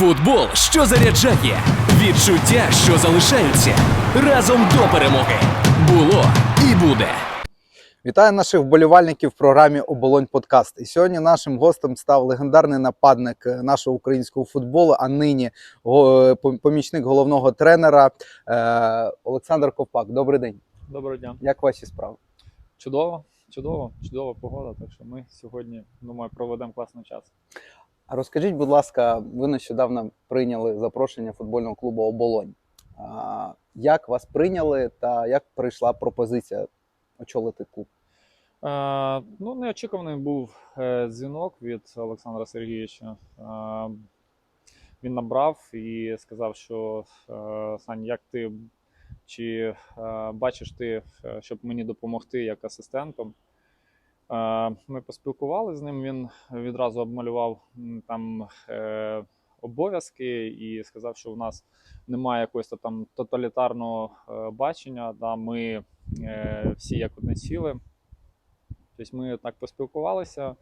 Футбол, що заряджає, відчуття, що залишаються разом до перемоги. Було і буде. Вітаю наших вболівальників в програмі Оболонь Подкаст. І сьогодні нашим гостем став легендарний нападник е, нашого українського футболу, а нині е, пом- помічник головного тренера е, Олександр Ковпак. Добрий день. Доброго дня. Як ваші справи? Чудово, чудово, чудова погода. Так що ми сьогодні, думаю, проведемо класний час. Розкажіть, будь ласка, ви нещодавно прийняли запрошення футбольного клубу Оболонь. Як вас прийняли та як прийшла пропозиція очолити клуб? Е, ну, неочікуваний був е, дзвінок від Олександра Сергійовича. Е, він набрав і сказав, що е, Сань, як ти чи е, бачиш ти, щоб мені допомогти як асистентом? Ми поспілкувалися з ним. Він відразу обмалював там е, обов'язки і сказав, що в нас немає якогось там тоталітарного е, бачення. Да, ми е, всі як одне ціле. Тобто ми так поспілкувалися,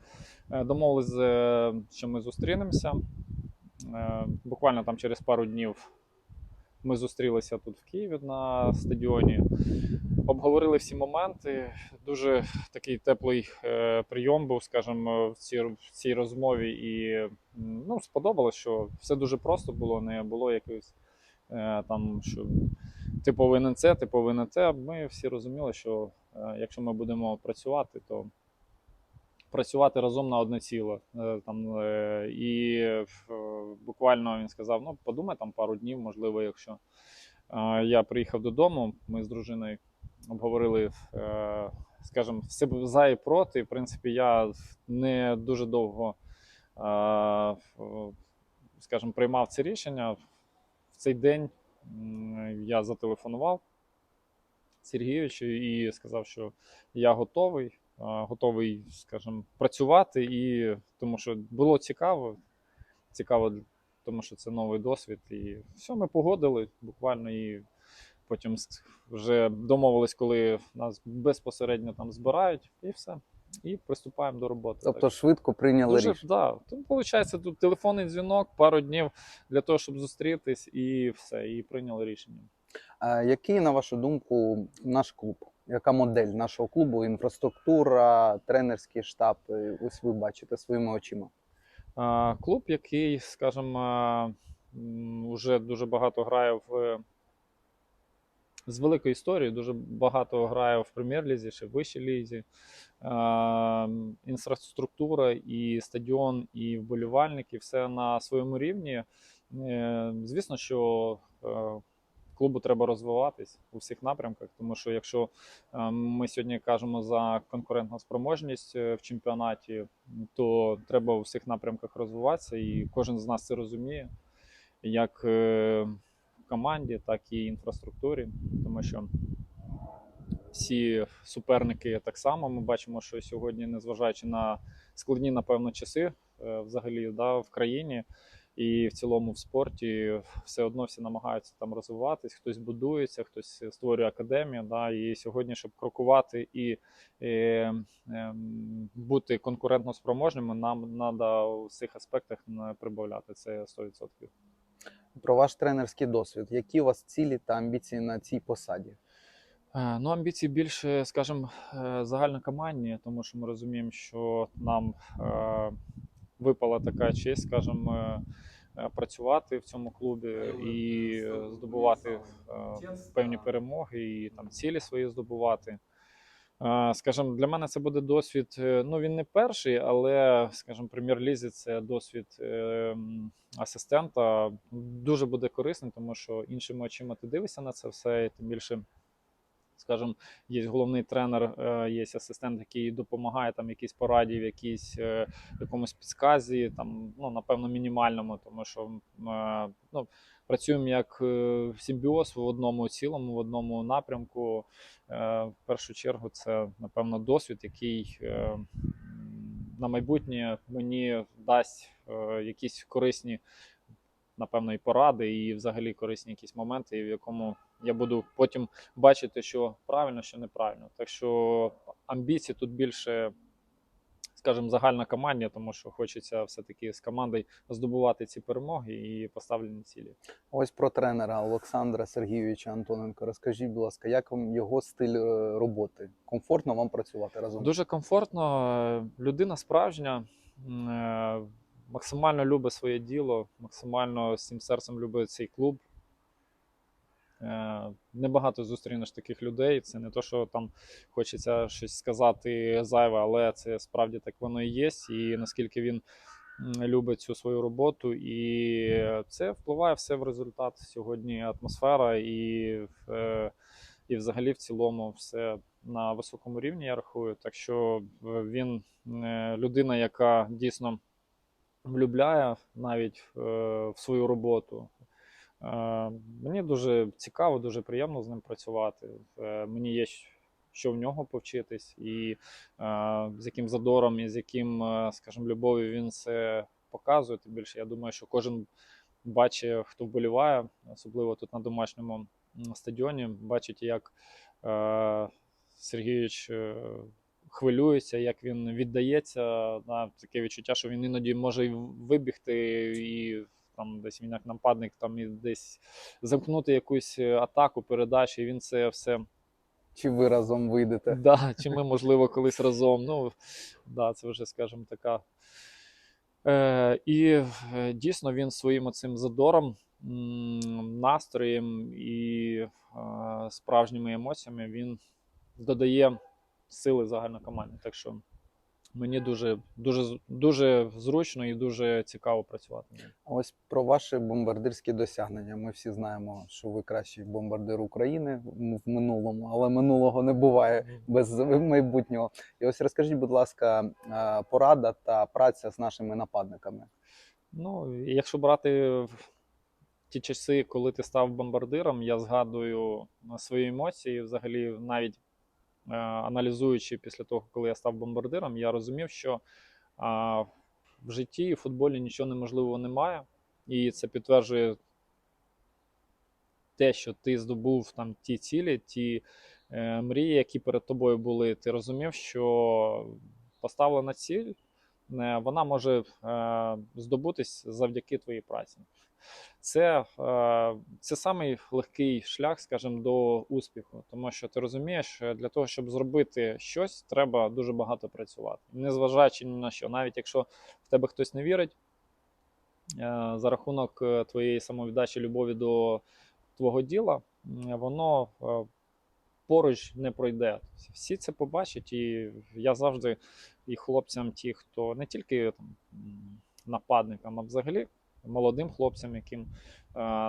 домовились, е, що ми зустрінемося. Буквально там через пару днів ми зустрілися тут в Києві на стадіоні. Обговорили всі моменти. Дуже такий теплий е, прийом був, скажімо, в цій, в цій розмові. І ну, сподобалось, що все дуже просто було, не було якоїсь е, там, що ти повинен це, ти повинен те. Ми всі розуміли, що е, якщо ми будемо працювати, то працювати разом на одне ціле. Е, Там, і буквально він сказав: ну, подумай там пару днів, можливо, якщо я приїхав додому, ми з дружиною обговорили, е, скажімо, все за і проти. В принципі, я не дуже довго, е, скажімо, приймав це рішення. В цей день я зателефонував Сергійовичу і сказав, що я готовий, е, готовий, скажімо, працювати, і тому що було цікаво. Цікаво, тому що це новий досвід. І все, ми погодили буквально і потім вже домовились, коли нас безпосередньо там збирають, і все. І приступаємо до роботи. Тобто Так. швидко прийняли Дуже, рішення. да. Тому, виходить, тут телефонний дзвінок, пару днів для того, щоб зустрітись, і все, і прийняли рішення. А який, на вашу думку, наш клуб? Яка модель нашого клубу? Інфраструктура, тренерський штаб? Ось ви бачите своїми очима. Клуб, який, скажімо, вже дуже багато грає в з великою історією, дуже багато грає в прем'єр-лізі, ще в вищій лізі. А, Інфраструктура, і стадіон, і вболівальники, все на своєму рівні. Е, Звісно, що е, клубу треба розвиватись у всіх напрямках, тому що якщо е, ми сьогодні кажемо за конкурентну спроможність е, в чемпіонаті, то треба у всіх напрямках розвиватися, і кожен з нас це розуміє, як е, команді, так і інфраструктурі, тому що всі суперники так само. Ми бачимо, що сьогодні, незважаючи на складні, напевно, часи е, взагалі да, в країні. І в цілому в спорті все одно всі намагаються там розвиватись, хтось будується, хтось створює академію. Да, і сьогодні, щоб крокувати і е, е, бути конкурентно спроможними, нам треба у всіх аспектах не прибавляти. Це 100%. Про ваш тренерський досвід. Які у вас цілі та амбіції на цій посаді? Е, Ну, амбіції більше, скажімо, е, загальнокомандні, тому що ми розуміємо, що нам е, випала така честь, скажімо, працювати в цьому клубі і здобувати певні перемоги і там цілі свої здобувати. Скажімо, для мене це буде досвід. е, Ну він не перший, але скажімо, прем'єр-лізі це досвід е, асистента. Дуже буде корисним, тому що іншими очима ти дивишся на це все, і тим більше скажімо, є головний тренер, е, є асистент, який допомагає там якійсь пораді, в якійсь е, якомусь підсказі, там, ну, напевно, мінімальному, тому що е, ну, працюємо як симбіоз в одному цілому, в одному напрямку. В першу чергу, це, напевно, досвід, який на майбутнє мені дасть якісь корисні. Напевно, і поради, і взагалі корисні якісь моменти, в якому я буду потім бачити, що правильно, що неправильно. Так що амбіції тут більше, скажімо, загальна командні, тому що хочеться все-таки з командою здобувати ці перемоги і поставлені цілі. Ось про тренера Олександра Сергійовича Антоненко. Розкажіть, будь ласка, як вам його стиль е, роботи? Комфортно вам працювати разом? Дуже комфортно. Людина справжня, е, максимально любить своє діло, максимально з цим серцем любить цей клуб. Е, Небагато зустрінеш таких людей. Це не то, що там хочеться щось сказати зайве, але це справді так воно і є. І наскільки він любить цю свою роботу, і це впливає все в результат. Сьогодні атмосфера і, е, і взагалі в цілому все на високому рівні, я рахую. Так що е, він людина, яка дійсно влюбляє навіть в свою роботу. Е, Мені дуже цікаво, дуже приємно з ним працювати. Е, Мені є що в нього повчитись, і е, з яким задором, і з яким, скажімо, любов'ю він це показує. Тим більше, я думаю, що кожен бачить, хто вболіває, особливо тут на домашньому стадіоні, бачить, як Сергійович хвилюється, як він віддається. Таке відчуття, що він іноді може вибігти і там десь він як нападник, там і десь замкнути якусь е, атаку, передачу, і він це все. Чи ви разом вийдете? Да, чи ми, можливо, колись разом. Ну, да, це вже, скажімо, така. Е, і е, дійсно він своїм оцим задором, настроєм і е, справжніми емоціями він додає сили загальнокомандні. Так що мені дуже, дуже, дуже зручно і дуже цікаво працювати. Ось про ваші бомбардирські досягнення. Ми всі знаємо, що ви кращий бомбардир України в минулому, але минулого не буває без майбутнього. І ось розкажіть, будь ласка, порада та праця з нашими нападниками. Ну, якщо брати в ті часи, коли ти став бомбардиром, я згадую свої емоції, взагалі, навіть аналізуючи після того, коли я став бомбардиром, я розумів, що в житті і в футболі нічого неможливого немає. І це підтверджує те, що ти здобув там ті цілі, ті е, мрії, які перед тобою були. Ти розумів, що поставлена ціль, е, вона може е, здобутись завдяки твоїй праці. Це, е, це самий легкий шлях, скажімо, до успіху, тому що ти розумієш, що для того, щоб зробити щось, треба дуже багато працювати, незважаючи ні на що, навіть якщо в тебе хтось не вірить, е, за рахунок е, твоєї самовіддачі, любові до твого діла, воно поруч не пройде. Всі це побачать, і я завжди і хлопцям, ті, хто не тільки там, нападникам, а взагалі молодим хлопцям, яким е,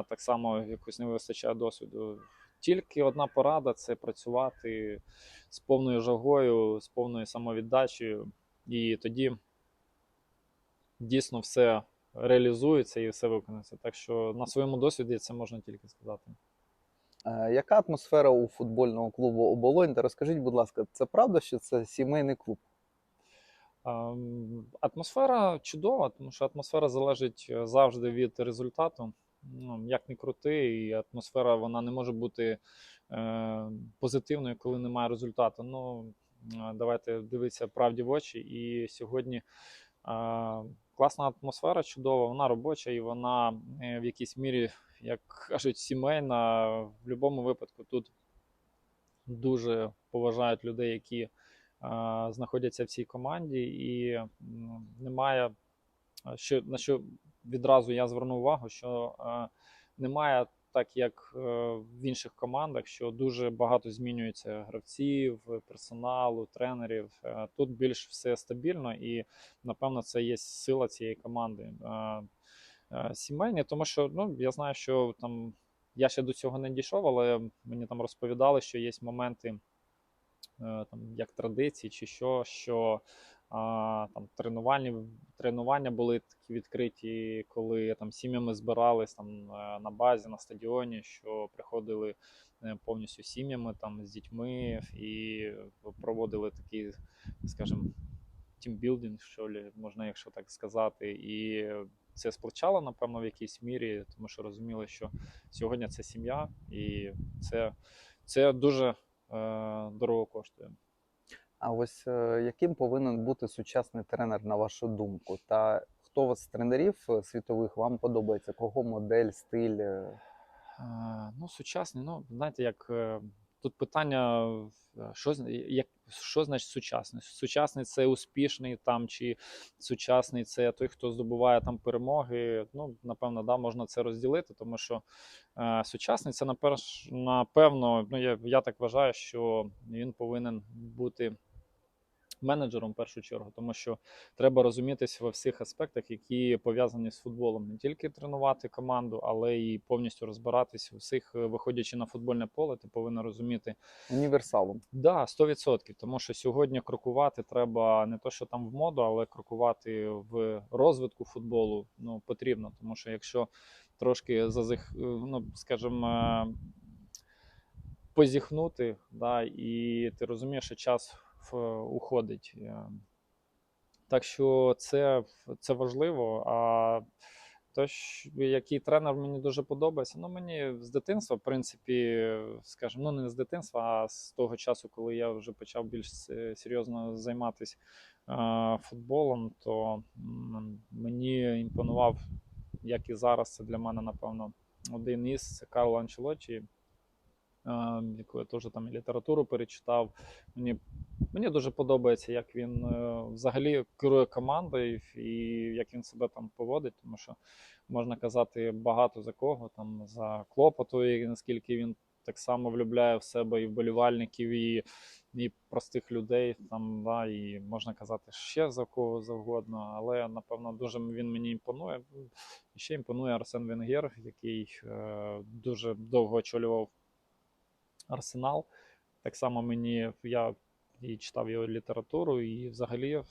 так само якось не вистачає досвіду. Тільки одна порада це працювати з повною жагою, з повною самовіддачею, і тоді дійсно все реалізується і все виконується. Так що на своєму досвіді це можна тільки сказати. Е, Яка атмосфера у футбольного клубу Оболонь? Та розкажіть, будь ласка, це правда, що це сімейний клуб? Атмосфера чудова, тому що атмосфера залежить е, завжди від результату. Ну, як не крути, і атмосфера вона не може бути е, позитивною, коли немає результату. Ну, е, давайте дивитися правді в очі. І сьогодні е, класна атмосфера, чудова, вона робоча і вона е, в якійсь мірі, як кажуть, сімейна. В будь-якому випадку тут дуже поважають людей, які знаходяться в цій команді, і немає що на що відразу я звернув увагу, що немає так, як е, в інших командах, що дуже багато змінюється гравців, персоналу, тренерів. Е, Тут більш все стабільно, і напевно це є сила цієї команди. Е, Сімейні, тому що ну я знаю, що там я ще до цього не дійшов, але мені там розповідали, що є моменти там як традиції чи що, що а, там тренувальні тренування були такі відкриті, коли там сім'ями збирались там е, на базі, на стадіоні, що приходили е, повністю сім'ями там з дітьми і проводили такий, скажімо, тімбілдинг, що лі, можна, якщо так сказати, і це сплачало, напевно, в якійсь мірі, тому що розуміли, що сьогодні це сім'я, і це, це дуже е, дорого коштує. А ось е, яким повинен бути сучасний тренер, на вашу думку? Та хто з тренерів е, світових вам подобається? Кого модель, стиль? е? Е, Ну, сучасний, ну, знаєте, як е, тут питання, е, що, як, що значить сучасний? Сучасний це успішний там, чи сучасний це той, хто здобуває там перемоги. Ну, напевно, да, можна це розділити, тому що е, сучасний це наперш, напевно, ну, я, я так вважаю, що він повинен бути. Менеджером в першу чергу, тому що треба розумітись во всіх аспектах, які пов'язані з футболом, не тільки тренувати команду, але і повністю розбиратись у всіх, е, виходячи на футбольне поле, ти повинен розуміти Універсалом. Да, 100%. Тому що сьогодні крокувати треба не то, що там в моду, але крокувати в розвитку футболу ну, потрібно. Тому що якщо трошки зазих, е, ну, скажімо, е, позіхнути, да, і ти розумієш, що час уходить. Е, Так що це, це важливо. А то, який тренер мені дуже подобається. Ну, мені з дитинства, в принципі, скажімо, ну не з дитинства, а з того часу, коли я вже почав більш серйозно займатися е, футболом, то мені імпонував, як і зараз, це для мене, напевно, один із це Карло Анчелотті, е, яку я теж там і літературу перечитав. Мені Мені дуже подобається, як він е, взагалі керує командою і як він себе там поводить, тому що можна казати багато за кого, там за клопоту, і наскільки він так само влюбляє в себе і вболівальників, і, і простих людей, там, да, і можна казати ще за кого завгодно. Але напевно дуже він мені імпонує. Ще імпонує Арсен Венгер, який е, дуже довго очолював Арсенал. Так само мені я і читав його літературу, і взагалі е,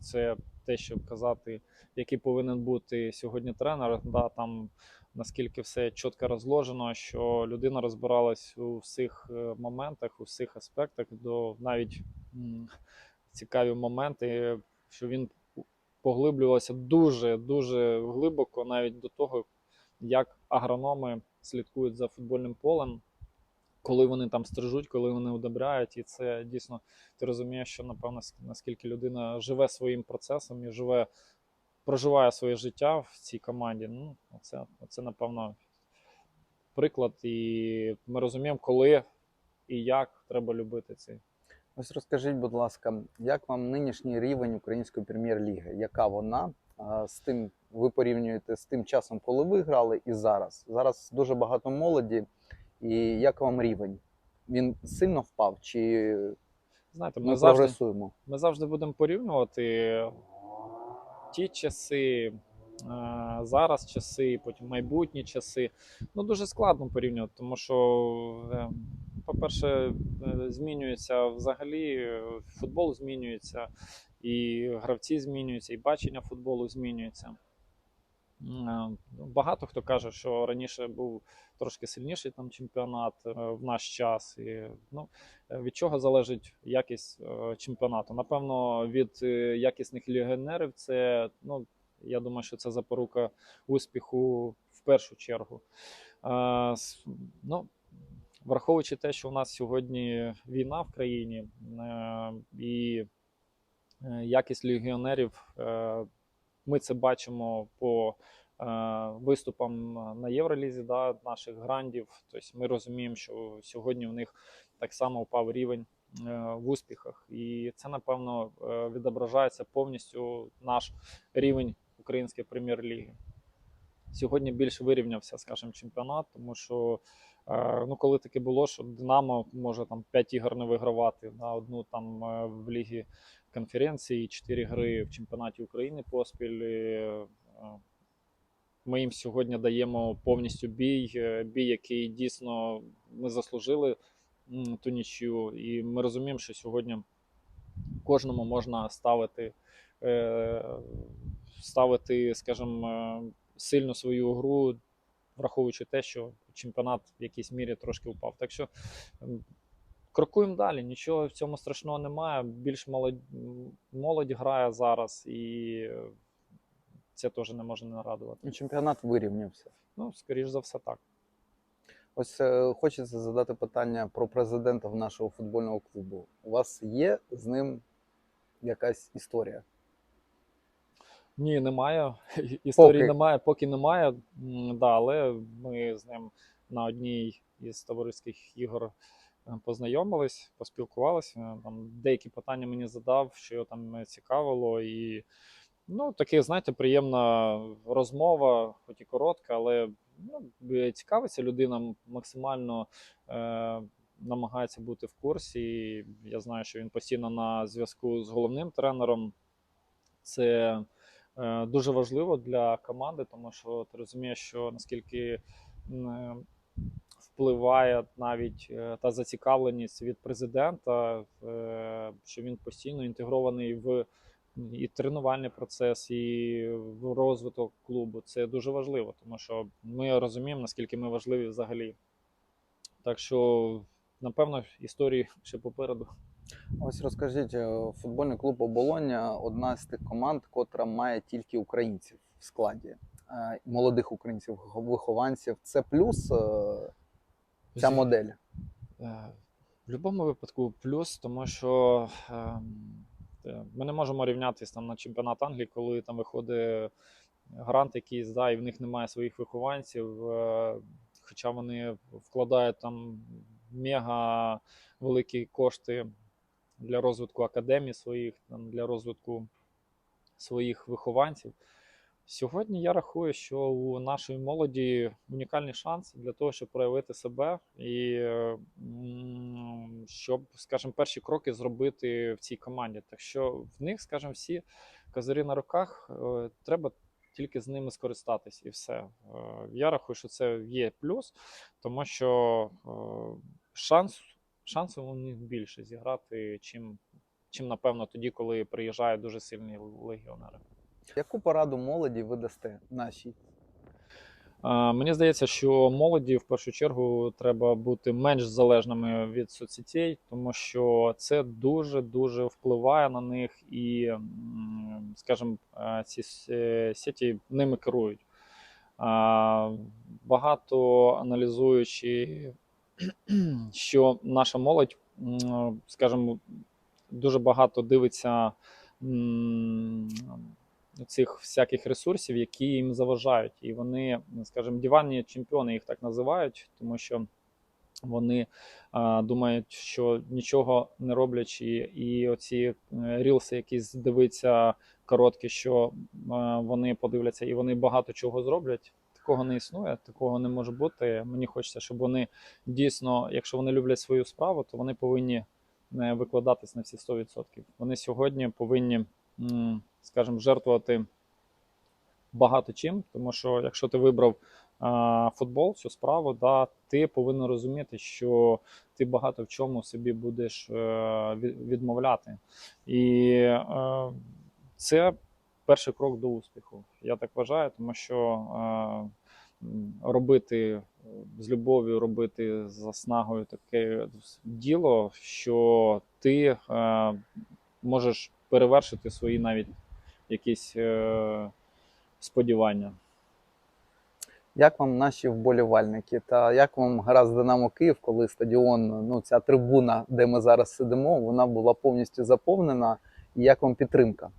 це те, щоб казати, який повинен бути сьогодні тренер. Да, там наскільки все чітко розложено, що людина розбиралась у всіх е, моментах, у всіх аспектах, до навіть цікаві моменти, що він поглиблювався дуже дуже глибоко, навіть до того, як агрономи слідкують за футбольним полем коли вони там стрижуть, коли вони удобряють, і це дійсно ти розумієш, що напевно наскільки людина живе своїм процесом і живе, проживає своє життя в цій команді. Ну, оце, оце напевно приклад. І ми розуміємо, коли і як треба любити цей. Ось розкажіть, будь ласка, як вам нинішній рівень української прем'єр-ліги? Яка вона? З тим ви порівнюєте з тим часом, коли ви грали, і зараз. Зараз дуже багато молоді. І як вам рівень? Він сильно впав? Чи Знаєте, ми ми завжди, прогресуємо? ми завжди будемо порівнювати ті часи, е, зараз часи, потім майбутні часи. Ну, дуже складно порівнювати, тому що, е, по-перше, е, змінюється взагалі футбол змінюється, і гравці змінюються, і бачення футболу змінюється. Е, Багато хто каже, що раніше був трошки сильніший там чемпіонат е, в наш час. І, ну, Е, Від чого залежить якість чемпіонату? Напевно, від якісних легіонерів це, ну, я думаю, що це запорука успіху в першу чергу. Ну, враховуючи те, що у нас сьогодні війна в країні і якість легіонерів, ми це бачимо по е, виступам на Євролізі да, наших грандів. Тобто ми розуміємо, що сьогодні у них так само впав рівень е, в успіхах. І це, напевно, е, відображається повністю наш рівень української прем'єр-ліги. Сьогодні більш вирівнявся, скажімо, чемпіонат, тому що ну, коли таке було, що Динамо може там 5 ігор не вигравати, на одну там е, в лігі конференції, 4 гри в чемпіонаті України поспіль. Е, ми їм сьогодні даємо повністю бій, е, бій, який дійсно ми заслужили ту нічю. І ми розуміємо, що сьогодні кожному можна ставити, е, ставити, скажімо, е, сильно свою гру, враховуючи те, що чемпіонат в якійсь мірі трошки впав. Так що крокуємо далі, нічого в цьому страшного немає. Більш молодь, молодь грає зараз, і це теж не може не радувати. Чемпіонат вирівнявся. Ну, скоріш за все, так. Ось е, хочеться задати питання про президента нашого футбольного клубу. У вас є з ним якась історія? Ні, немає. Історії Поки. немає, поки немає. Да, але ми з ним на одній із товариських ігор е, познайомились, поспілкувалися. Там деякі питання мені задав, що його там цікавило. І ну, таке, знаєте, приємна розмова, хоч і коротка, але ну, е, цікавиться людина максимально. Е- Намагається бути в курсі. І Я знаю, що він постійно на зв'язку з головним тренером. Це е, дуже важливо для команди, тому що ти розумієш, що наскільки е, впливає навіть е, та зацікавленість від президента, е, що він постійно інтегрований в і тренувальний процес, і в розвиток клубу. Це дуже важливо, тому що ми розуміємо, наскільки ми важливі взагалі. Так що, напевно, історії ще попереду. Ось розкажіть, е, футбольний клуб Оболоня одна з тих команд, котра має тільки українців в складі, Е, молодих українців, вихованців. Це плюс е, ця модель. В будь-якому випадку плюс, тому що ем, ми не можемо рівнятися там на чемпіонат Англії, коли там виходить грант якийсь, да, і в них немає своїх вихованців, хоча вони вкладають там мега великі кошти для розвитку академій своїх, там, для розвитку своїх вихованців. Сьогодні я рахую, що у нашої молоді унікальний шанс для того, щоб проявити себе і щоб, скажімо, перші кроки зробити в цій команді. Так що в них, скажімо, всі козирі на руках, е, треба тільки з ними скористатись і все. Е, Я рахую, що це є плюс, тому що е, шанс, шансів у них більше зіграти, чим, чим напевно тоді, коли приїжджають дуже сильні легіонери. Яку пораду молоді ви дасте нашій? Мені здається, що молоді в першу чергу треба бути менш залежними від соцсетей, тому що це дуже дуже впливає на них, і, скажімо, ці е, сеті ними керують. Багато аналізуючи, що наша молодь, скажімо, дуже багато дивиться цих всяких ресурсів, які їм заважають. І вони, скажімо, диванні чемпіони їх так називають, тому що вони а, думають, що нічого не роблячи, і оці е, рілси, які дивиться короткі, що е, вони подивляться і вони багато чого зроблять. Такого не існує, такого не може бути. Мені хочеться, щоб вони дійсно, якщо вони люблять свою справу, то вони повинні е, викладатись на всі 100%. Вони сьогодні повинні, скажімо, жертвувати багато чим, тому що якщо ти вибрав футбол, цю справу, да, ти повинен розуміти, що ти багато в чому собі будеш е, відмовляти. І е, це перший крок до успіху. Я так вважаю, тому що е, робити е, з любов'ю, робити з заснагою таке діло, що ти е, можеш перевершити свої навіть якісь сподівання. Як вам наші вболівальники? Та як вам гра з Динамо Київ, коли стадіон, ну ця трибуна, де ми зараз сидимо, вона була повністю заповнена? І як вам підтримка?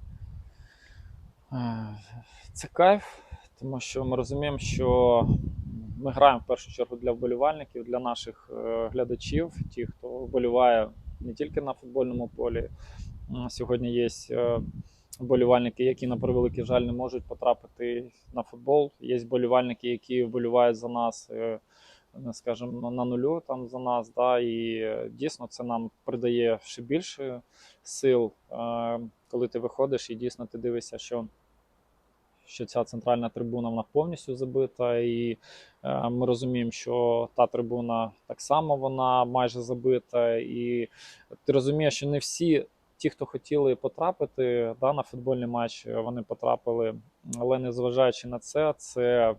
Е, Це кайф, тому що ми розуміємо, що ми граємо в першу чергу для вболівальників, для наших е, глядачів, ті, хто вболіває не тільки на футбольному полі. Сьогодні є е, вболівальники, які на превеликий жаль не можуть потрапити на футбол. Є вболівальники, які вболівають за нас, скажімо, на нулю там за нас. Да, і дійсно це нам придає ще більше сил, коли ти виходиш і дійсно ти дивишся, що що ця центральна трибуна вона повністю забита, і е, ми розуміємо, що та трибуна так само вона майже забита. І ти розумієш, що не всі ті, хто хотіли потрапити да, на футбольний матч, вони потрапили. Але незважаючи на це, це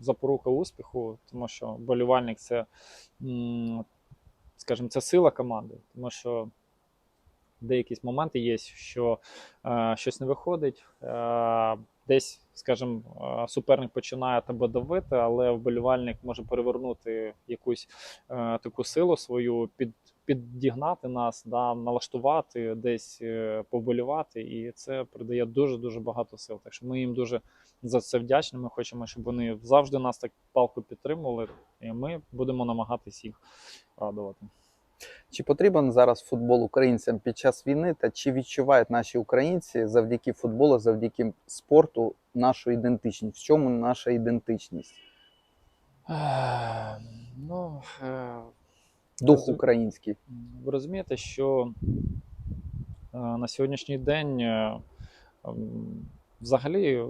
запорука успіху, тому що болівальник це, скажімо, це сила команди, тому що деякі моменти є, що е, щось не виходить. Е, десь, скажімо, е, суперник починає тебе давити, але вболівальник може перевернути якусь е, таку силу свою, під, піддігнати нас, да, налаштувати, десь е, повболівати, і це придає дуже дуже багато сил. Так що ми їм дуже за це вдячні. Ми хочемо, щоб вони завжди нас так палку підтримували, і ми будемо намагатись їх радувати. Чи потрібен зараз футбол українцям під час війни, та чи відчувають наші українці завдяки футболу, завдяки спорту нашу ідентичність? В чому наша ідентичність? Е, Ну, е, Дух український. ви розумієте, що е, на сьогоднішній день взагалі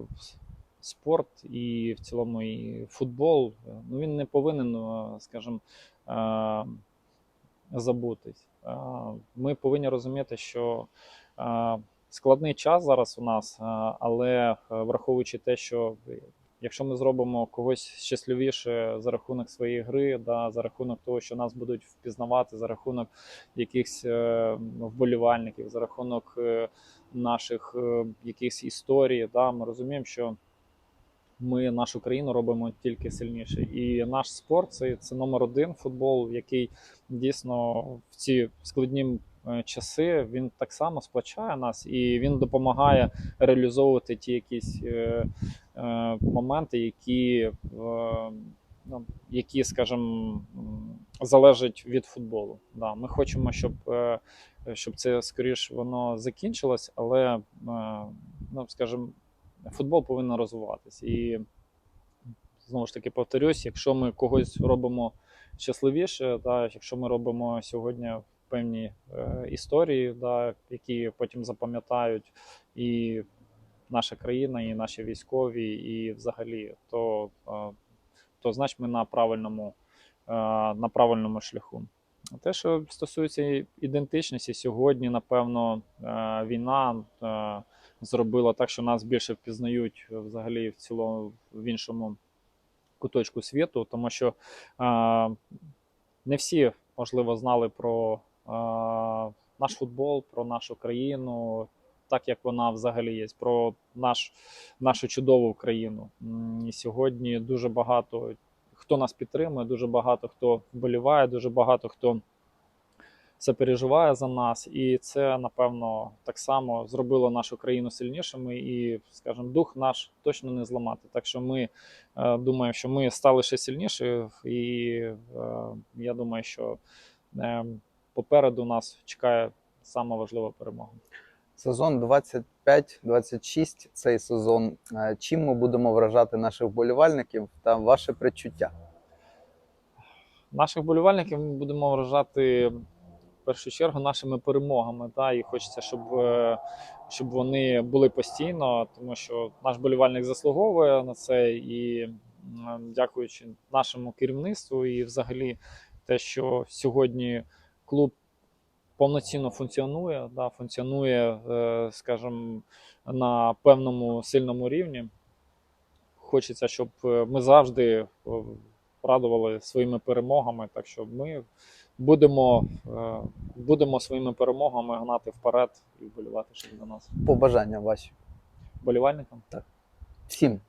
спорт і в цілому і футбол, ну він не повинен, скажімо, забутись. Ми повинні розуміти, що складний час зараз у нас, але е, враховуючи те, що якщо ми зробимо когось щасливіше за рахунок своєї гри, да, за рахунок того, що нас будуть впізнавати, за рахунок якихось е, вболівальників, за рахунок е, наших якихось історій, да, ми розуміємо, що ми нашу країну робимо тільки сильніше. І наш спорт це, це номер один футбол, який дійсно в ці складні е, часи він так само сплачає нас і він допомагає реалізовувати ті якісь е, е, моменти, які, е, які, скажімо, залежать від футболу. Да, ми хочемо, щоб, е, щоб це скоріш воно закінчилось, але, е, ну, скажімо, футбол повинен розвиватися. І знову ж таки повторюсь, якщо ми когось робимо щасливіше, да, якщо ми робимо сьогодні певні е, історії, да, які потім запам'ятають і наша країна, і наші військові, і взагалі, то, е, то значить ми на правильному, е, на правильному шляху. Те, що стосується ідентичності, сьогодні, напевно, е, війна е, зробила так, що нас більше впізнають взагалі в цілому в іншому куточку світу, тому що е, не всі, можливо, знали про е, наш футбол, про нашу країну, так як вона взагалі є, про наш, нашу чудову країну. І сьогодні дуже багато хто нас підтримує, дуже багато хто вболіває, дуже багато хто це переживає за нас, і це напевно так само зробило нашу країну сильнішими, і, скажімо, дух наш точно не зламати. Так що ми е, думаємо, що ми стали ще сильніші, і е, я думаю, що е, попереду нас чекає сама важлива перемога. Сезон 25-26, цей сезон. Е, Чим ми будемо вражати наших вболівальників та ваше предчуття? Наших болівальників ми будемо вражати в першу чергу нашими перемогами. Та, і хочеться, щоб, е, щоб вони були постійно, тому що наш болівальник заслуговує на це. І дякуючи нашому керівництву, і взагалі те, що сьогодні клуб повноцінно функціонує, да, функціонує, е, скажімо, на певному сильному рівні. Хочеться, щоб е, ми завжди радували своїми перемогами. Так що ми будемо, е, будемо своїми перемогами гнати вперед і вболівати ще за нас. Побажання ваші Болівальникам. всім.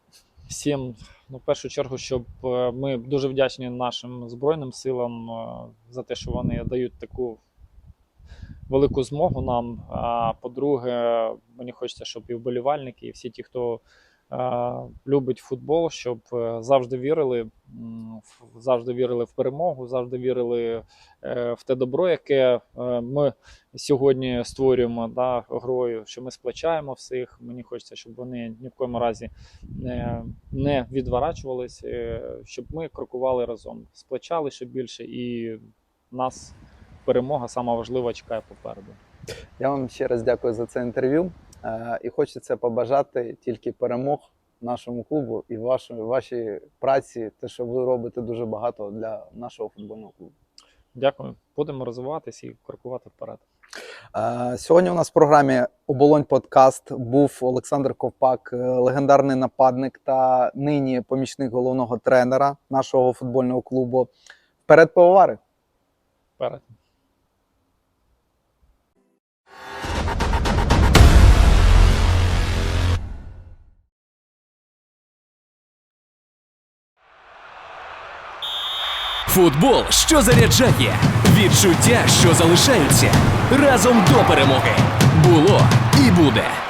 Всім, ну, в першу чергу, щоб е, ми дуже вдячні нашим Збройним силам е, за те, що вони дають таку велику змогу нам. А по-друге, мені хочеться, щоб і вболівальники, і всі ті, хто любить футбол, щоб е, завжди вірили, завжди вірили в перемогу, завжди вірили е, в те добро, яке е, ми сьогодні створюємо да, грою, що ми сплачаємо всіх. Мені хочеться, щоб вони ні в коєму разі не, відворачувались, е, щоб ми крокували разом, сплачали ще більше, і нас перемога сама важлива чекає попереду. Я вам ще раз дякую за це інтерв'ю. Е, І хочеться побажати тільки перемог нашому клубу і вашої вашій праці, те, що ви робите дуже багато для нашого футбольного клубу. Дякую. Будемо розвиватися і крокувати вперед. Е, Сьогодні у нас в програмі Оболонь Подкаст був Олександр Ковпак, е, легендарний нападник та нині помічник головного тренера нашого футбольного клубу. Вперед пивовари! Вперед. Футбол, що заряджає, відчуття, що залишаються разом до перемоги. Було і буде.